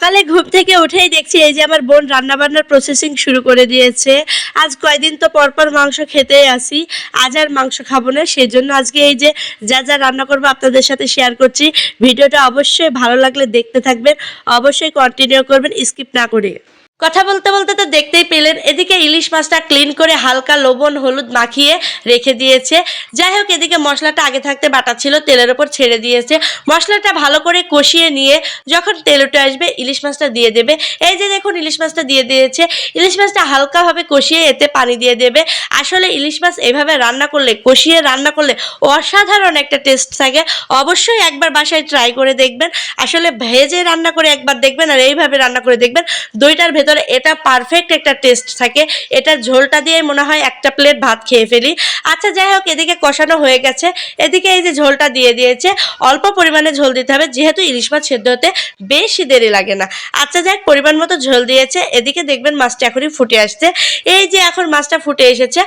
সকালে ঘুম থেকে উঠেই দেখছি এই যে আমার বোন রান্না বান্নার প্রসেসিং শুরু করে দিয়েছে। আজ কয়দিন তো পরপর মাংস খেতেই আসি, আজ আর মাংস খাব না সেই জন্য আজকে এই যে যা যা রান্না করব আপনাদের সাথে শেয়ার করছি। ভিডিওটা অবশ্যই ভালো লাগলে দেখতে থাকবেন, অবশ্যই কন্টিনিউ করবেন স্কিপ না করে। কথা বলতে বলতে তো দেখতেই পেলেন, এদিকে ইলিশ মাছটা ক্লিন করে হালকা লবণ, হলুদ মাখিয়ে রেখে দিয়েছে। যাই হোক, এদিকে মশলাটা আগে থাকতে বাটা ছিল, তেলের ওপর ছেড়ে দিয়েছে। মশলাটা ভালো করে কষিয়ে নিয়ে যখন তেল উঠে আসবে, ইলিশ মাছটা দিয়ে দেবে। এই যে দেখুন, ইলিশ মাছটা দিয়ে দিয়েছে। ইলিশ মাছটা হালকাভাবে কষিয়ে এতে পানি দিয়ে দেবে। আসলে ইলিশ মাছ এভাবে রান্না করলে, কষিয়ে রান্না করলে অসাধারণ একটা টেস্ট থাকে। অবশ্যই একবার বাসায় ট্রাই করে দেখবেন। আসলে ভেজে রান্না করে একবার দেখবেন আর এইভাবে রান্না করে দেখবেন। দুইটার ভেতরে এটা পারফেক্ট একটা টেস্ট থাকে। এটা ঝোলটা দিয়ে মনে হয় একটা প্লেট ভাত খেয়ে ফেলি। আচ্ছা যাই হোক এদিকে কষানো হয়ে গেছে। এদিকে এই যে ঝোলটা দিয়ে দিয়েছে অল্প পরিমাণে ঝোল দিতে হবে। যেহেতু ইলিশ মাছ সেদ্ধ হতে বেশি দেরি লাগে না। আচ্ছা যাই হোক, পরিমাণ মতো ঝোল দিয়েছে। এদিকে দেখবেন মাছটা এখনই ফুটে আসছে। এই যে এখন মাছটা ফুটে এসেছে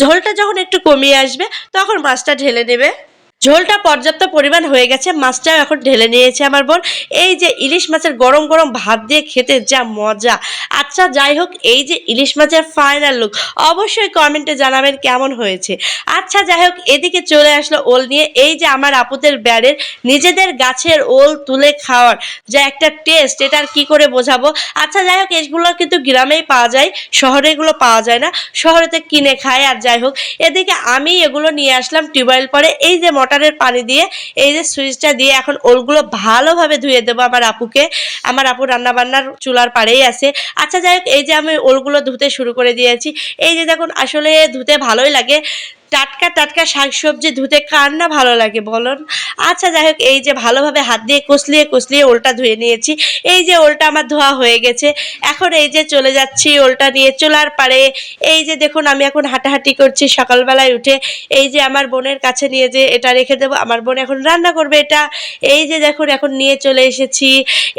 ঝোলটা যখন একটু কমিয়ে আসবে তখন মাছটা ঢেলে নেবে। ঝোলটা পর্যাপ্ত পরিমাণ হয়ে গেছে, মাছটাও এখন ঢেলে নিয়েছে আমার বোন। এই যে ইলিশ মাছের গরম গরম ভাত দিয়ে খেতে যা মজা। আচ্ছা যাই হোক, এই যে ইলিশ মাছের ফাইনাল লুক অবশ্যই কমেন্টে জানাবেন কেমন হয়েছে। আচ্ছা যাই হোক, এদিকে চলে আসলো ওল নিয়ে। এই যে আমার আপুদের ব্যাড়ের নিজেদের গাছের ওল তুলে খাওয়ার যা একটা টেস্ট এটা আর কি করে বোঝাবো? আচ্ছা যাই হোক, এগুলো কিন্তু গ্রামেই পাওয়া যায়, শহরে এগুলো পাওয়া যায় না। শহরেতে কিনে খায় আর যাই হোক। এদিকে আমি এগুলো নিয়ে আসলাম টিউবওয়েল পরে। এই যে মোটরের পানি দিয়ে এই যে সুইচটা দিয়ে এখন ওলগুলো ভালোভাবে ধুয়ে দেবো আমার আপুকে। আমার আপু রান্নাবান্নার চুলার পাড়েই আছে। আচ্ছা যাই হোক, এই যে আমি ওলগুলো ধুতে শুরু করে দিয়েছি। এই যে দেখুন, আসলে ধুতে ভালোই লাগে। টাটকা টাটকা শাকসবজি ধুতে কার না ভালো লাগে বলুন? আচ্ছা যাই হোক, এই যে ভালোভাবে হাত দিয়ে কষলিয়ে কষলিয়ে ওলটা ধুয়ে নিয়েছি। এই যে ওলটা আমার ধোয়া হয়ে গেছে। এখন এই যে চলে যাচ্ছি ওলটা নিয়ে চুলার পাড়ে। এই যে দেখুন, আমি এখন হাঁটাহাঁটি করছি সকালবেলায় উঠে। এই যে আমার বোনের কাছে নিয়ে যে এটা রেখে দেবো, আমার বোন এখন রান্না করবে এটা। এই যে দেখুন, এখন নিয়ে চলে এসেছি।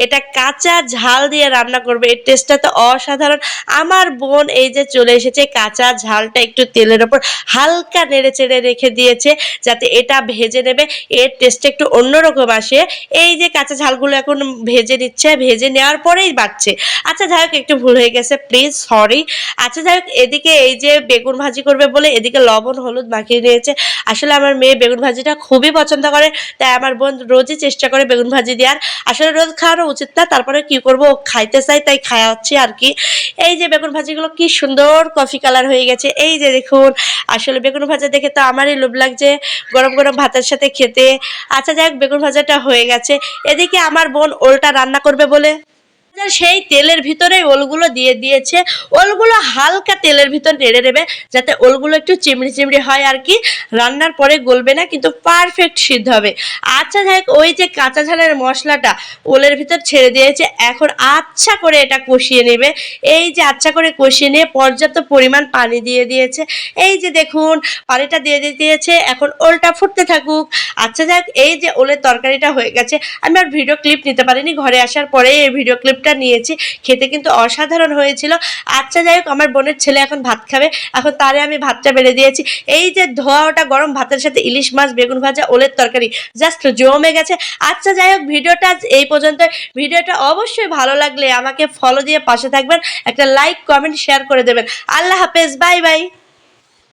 এটা কাঁচা ঝাল দিয়ে রান্না করবে, এর টেস্টটা তো অসাধারণ। আমার বোন এই যে চলে এসেছে, কাঁচা ঝালটা একটু তেলের ওপর হালকা নেড়ে চেড়ে রেখে দিয়েছে যাতে এটা ভেজে নেবে। এর টেস্টটা একটু অন্যরকম আসে। এই যে কাঁচা ঝালগুলো এখন ভেজে নিচ্ছে, ভেজে নেওয়ার পরেই বাড়ছে। আচ্ছা যাই হোক, একটু ভুল হয়ে গেছে প্লিজ সরি আচ্ছা যাই এদিকে এই যে বেগুন ভাজি করবে বলে এদিকে লবণ, হলুদ মাখিয়ে নিয়েছে। আসলে আমার মেয়ে বেগুন ভাজিটা খুবই পছন্দ করে, তাই আমার বোন রোজই চেষ্টা করে বেগুন ভাজি দেওয়ার। আসলে রোজ খাওয়ানো উচিত না, তারপরে কি করব খাইতে চাই তাই খাওয়াচ্ছি আর কি। এই যে বেগুন ভাজিগুলো কি সুন্দর কফি কালার হয়ে গেছে। এই যে দেখুন, আসলে বেগুন ভাজা দেখে তো আমারই লোভ লাগছে গরম গরম ভাতের সাথে খেতে। আচ্ছা যাক, বেগুন ভাজাটা হয়ে গেছে। এদিকে আমার বোন ওলটা রান্না করবে বলে। সেই তেলের ভিতরে ওলগুলো দিয়ে দিয়েছে। ওলগুলো হালকা তেলের ভিতর নেড়ে নেবে, যাতে ওলগুলো একটু চিমড়ি চিমড়ি হয় আর কি। রান্নার পরে গলবে না, কিন্তু পারফেক্ট সিদ্ধ হবে। আচ্ছা যাই ওই যে কাঁচা ঝালের মশলাটা ওলের ভিতর ছেড়ে দিয়েছে, এখন আচ্ছা করে এটা কষিয়ে নেবে। এই যে আচ্ছা করে কষিয়ে নিয়ে পর্যাপ্ত পরিমাণ পানি দিয়ে দিয়েছে। এই যে দেখুন, পানিটা দিয়ে দিয়ে দিয়েছে, এখন ওলটা ফুটতে থাকুক। আচ্ছা যাক এই যে ওলের তরকারিটা হয়ে গেছে। আমি আর ভিডিও ক্লিপ নিতে পারিনি, ঘরে আসার পরে এই ভিডিও ক্লিপটা নিয়েছি, খেতে কিন্তু অসাধারণ হয়েছিল। আচ্ছা যাই হোক, আমার বোনের ছেলে এখন ভাত খাবে। এখন তারে আমি ভাতটা বেড়ে দিয়েছি। এই যে ধোয়া ওটা গরম ভাতের সাথে ইলিশ মাছ, বেগুন ভাজা, ওলের তরকারি, জাস্ট জমে গেছে। আচ্ছা যাই হোক, ভিডিওটা এই পর্যন্ত। ভিডিওটা অবশ্যই ভালো লাগলে আমাকে ফলো দিয়ে পাশে থাকবেন। একটা লাইক কমেন্ট শেয়ার করে দেবেন। আল্লাহ হাফেজ বাই বাই